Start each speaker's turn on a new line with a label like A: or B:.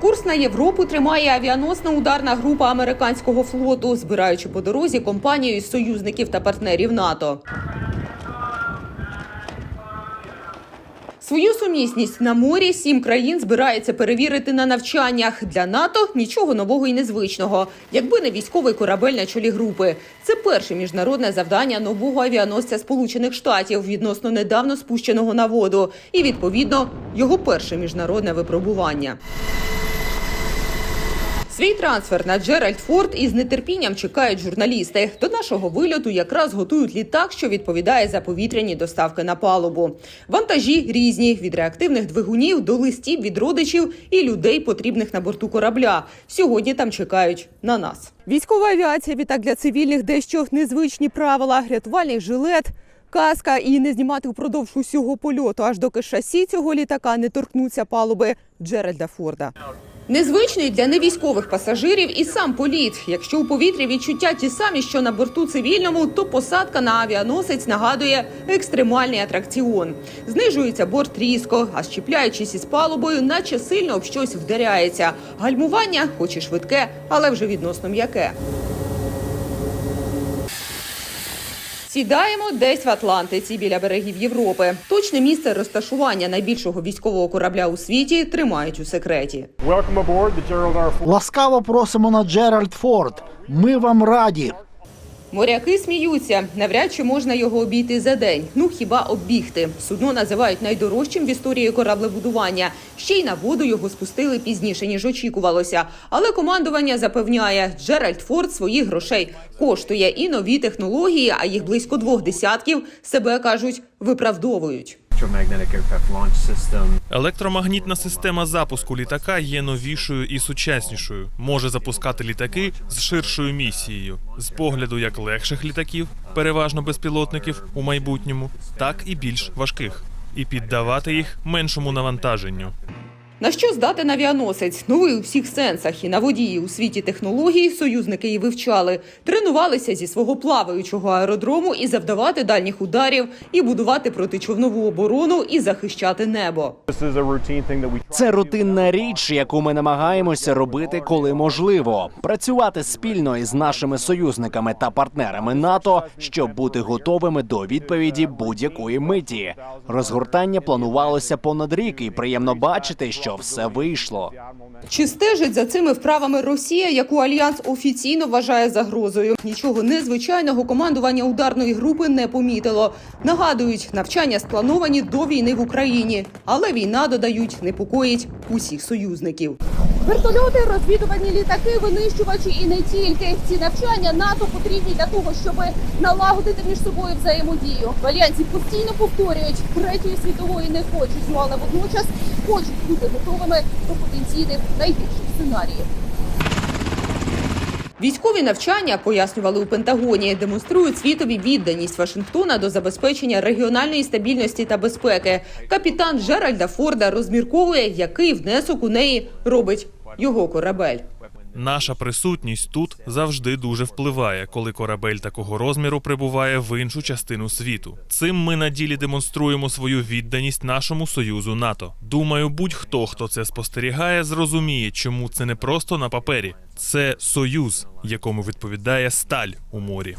A: Курс на Європу тримає авіаносна ударна група американського флоту, збираючи по дорозі компанію із союзників та партнерів НАТО. Свою сумісність на морі сім країн збирається перевірити на навчаннях. Для НАТО нічого нового і незвичного, якби не військовий корабель на чолі групи. Це перше міжнародне завдання нового авіаносця Сполучених Штатів відносно недавно спущеного на воду, і відповідно його перше міжнародне випробування. Свій трансфер на Джеральд Форд із нетерпінням чекають журналісти. До нашого вильоту якраз готують літак, що відповідає за повітряні доставки на палубу. Вантажі різні від реактивних двигунів до листів від родичів і людей, потрібних на борту корабля. Сьогодні там чекають на нас. Військова авіація відтак для цивільних дещо незвичні правила, рятувальний жилет. Каска і не знімати впродовж усього польоту, аж доки шасі цього літака не торкнуться палуби Джеральда Форда. Незвичний для невійськових пасажирів і сам політ. Якщо у повітрі відчуття ті самі, що на борту цивільному, то посадка на авіаносець нагадує екстремальний атракціон. Знижується борт різко, а щіпляючись із палубою, наче сильно об щось вдаряється. Гальмування, хоч і швидке, але вже відносно м'яке. Сідаємо десь в Атлантиці біля берегів Європи. Точне місце розташування найбільшого військового корабля у світі тримають у секреті.
B: Ласкаво просимо на Джеральд Форд. Ми вам раді.
A: Моряки сміються. Навряд чи можна його обійти за день. Ну хіба оббігти. Судно називають найдорожчим в історії кораблебудування. Ще й на воду його спустили пізніше ніж очікувалося. Але командування запевняє, Джеральд Форд своїх грошей коштує і нові технології, а їх близько двох десятків себе кажуть виправдовують.
C: Електромагнітна система запуску літака є новішою і сучаснішою. Може запускати літаки з ширшою місією, з погляду як легших літаків, переважно безпілотників у майбутньому, так і більш важких, і піддавати їх меншому навантаженню.
A: На що здатен авіаносець? Новий у всіх сенсах і на водії у світі технологій союзники і вивчали, тренувалися зі свого плаваючого аеродрому і завдавати дальніх ударів, і будувати протичовнову оборону і захищати небо.
D: Це рутинна річ, яку ми намагаємося робити, коли можливо. Працювати спільно із нашими союзниками та партнерами НАТО, щоб бути готовими до відповіді будь-якої миті. Розгортання планувалося понад рік, і приємно бачити, що все вийшло.
A: Чи стежить за цими вправами Росія, яку альянс офіційно вважає загрозою? Нічого незвичайного командування ударної групи не помітило. Нагадують, навчання сплановані до війни в Україні, але війна додають непокоїть усіх союзників. Вертольоти, розвідувальні літаки, винищувачі і не тільки ці навчання НАТО потрібні для того, щоб налагодити між собою взаємодію. В альянсі постійно повторюють, третьої світової не хочуть, ну але водночас хочуть бути готовими до потенційних найгірших сценаріїв. Військові навчання пояснювали у Пентагоні, демонструють світові відданість Вашингтона до забезпечення регіональної стабільності та безпеки. Капітан Джеральда Форда розмірковує, який внесок у неї робить його корабель.
C: Наша присутність тут завжди дуже впливає, коли корабель такого розміру прибуває в іншу частину світу. Цим ми на ділі демонструємо свою відданість нашому союзу НАТО. Думаю, будь-хто, хто це спостерігає, зрозуміє, чому це не просто на папері. Це союз, якому відповідає сталь у морі.